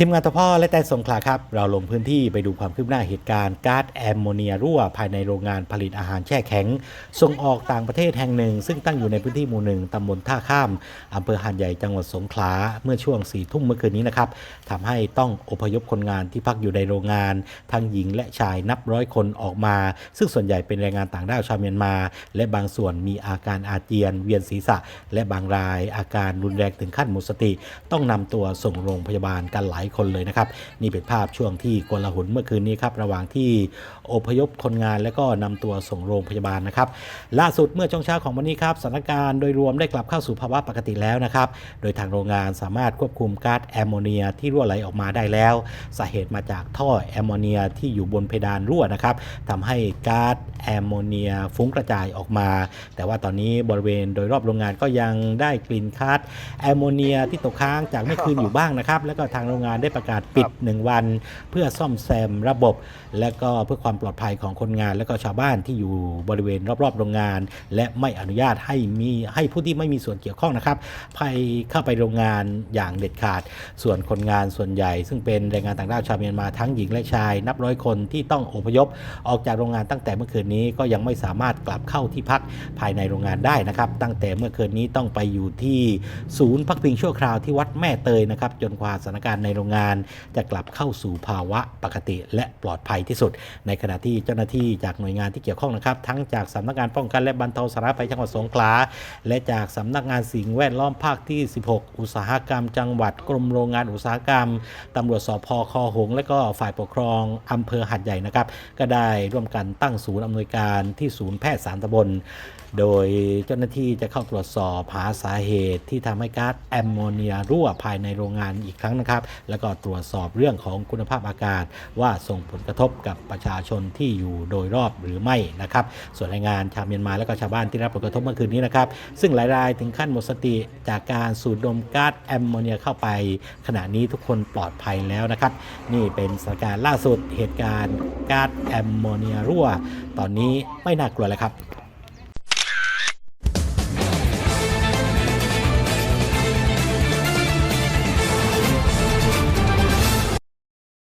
ทีมงานทพ่อและแต่สงขลาครับ เราลงพื้นที่ไปดูความคืบหน้าเหตุการณ์ก๊าซแอมโมเนียรั่วภายในโรงงานผลิตอาหารแช่แข็ง ส่งออกต่างประเทศแห่งหนึ่ง ซึ่งตั้งอยู่ในพื้นที่หมู่หนึ่งตำบลท่าข้ามอำเภอหาดใหญ่จังหวัดสงขลาเมื่อช่วงสี่ทุ่มเมื่อคืนนี้นะครับทำให้ต้องอพยพคนงานที่พักอยู่ในโรงงาน ทั้งหญิงและชายนับร้อยคนออกมา ซึ่งส่วนใหญ่เป็นแรงงานต่างด้าวชาวเมียนมา และบางส่วนมีอาการอาเจียน เวียนศีรษะ และบางรายอาการรุนแรงถึงขั้นหมดสติ ต้องนำตัวส่งโรงพยาบาลกันหลายคนเลยนะครับ นี่เป็นภาพช่วงที่โกลาหลเมื่อคืนนี้ครับระหว่างที่อพยพคนงานและก็นำตัวส่งโรงพยาบาลนะครับล่าสุดเมื่อช่วงเช้าของวันนี้ครับสถานการณ์โดยรวมได้กลับเข้าสู่ภาวะปกติแล้วนะครับโดยทางโรงงานสามารถควบคุมก๊าซแอมโมเนียที่รั่วไหลออกมาได้แล้วสาเหตุมาจากท่อแอมโมเนียที่อยู่บนเพดานรั่วนะครับทำให้ก๊าซแอมโมเนียฟุ้งกระจายออกมา แต่ว่าตอนนี้บริเวณโดยรอบโรงงานก็ยังได้กลิ่นก๊าซแอมโมเนียที่ตกค้างจากเมื่อคืนอยู่บ้างนะครับ แล้วก็ทางโรงงานได้ประกาศปิด 1 วัน เพื่อซ่อมแซมระบบ และก็เพื่อความปลอดภัยของคนงาน และก็ชาวบ้านที่อยู่บริเวณรอบๆโรงงาน และไม่อนุญาตให้มีให้ผู้ที่ไม่มีส่วนเกี่ยวข้องนะครับไปเข้าไปโรงงานอย่างเด็ดขาด ส่วนคนงานส่วนใหญ่ ซึ่งเป็นแรงงานต่างด้าวชาวเมียนมาทั้งหญิงและชาย นับร้อยคนที่ต้องอพยพออกจากโรงงานตั้งแต่เมื่อคืนนี้ก็ยังไม่สามารถกลับเข้าที่พักภายในโรงงานได้นะครับตั้งแต่เมื่อคืนนี้ต้องไปอยู่ที่ศูนย์พักพิงชั่วคราวที่วัดแม่เตยนะครับจนกว่าสถานการณ์ในโรงงาน จะกลับเข้าสู่ภาวะปกติและปลอดภัยที่สุด ในขณะที่เจ้าหน้าที่จากหน่วยงานที่เกี่ยวข้องนะครับ ทั้งจากสำนักงานป้องกันและบรรเทาสาธารณภัยจังหวัดสงขลา และจากสำนักงานสิ่งแวดล้อมภาคที่ 16 อุตสาหกรรม จังหวัดกรมโรงงานอุตสาหกรรมตำรวจสพคอหงและก็ฝ่ายปกครองอำเภอหัดใหญ่นะครับ ก็ได้ร่วมกันตั้งศูนย์อำนวยการที่ศูนย์แพทย์สารตำบลโดยเจ้าหน้าที่จะเข้าตรวจสอบหาสาเหตุที่ทำให้ก๊าซแอมโมเนียรั่วภายในโรงงานอีกครั้งนะครับ แแล้วก็ตรวจสอบเรื่องของคุณภาพอากาศ ว่าส่งผลกระทบกับประชาชนที่อยู่โดยรอบหรือไม่นะครับ ส่วนแรงงานชาวเมียนมาและก็ชาวบ้านที่รับผลกระทบเมื่อคืนนี้นะครับ ซึ่งหลายรายถึงขั้นหมดสติจากการสูดดมก๊าซแอมโมเนียเข้าไป ขณะนี้ทุกคนปลอดภัยแล้วนะครับ นี่เป็นสถานการณ์ล่าสุดเหตุการณ์ก๊าซแอมโมเนียรั่ว ตอนนี้ไม่น่ากลัวแล้วครับ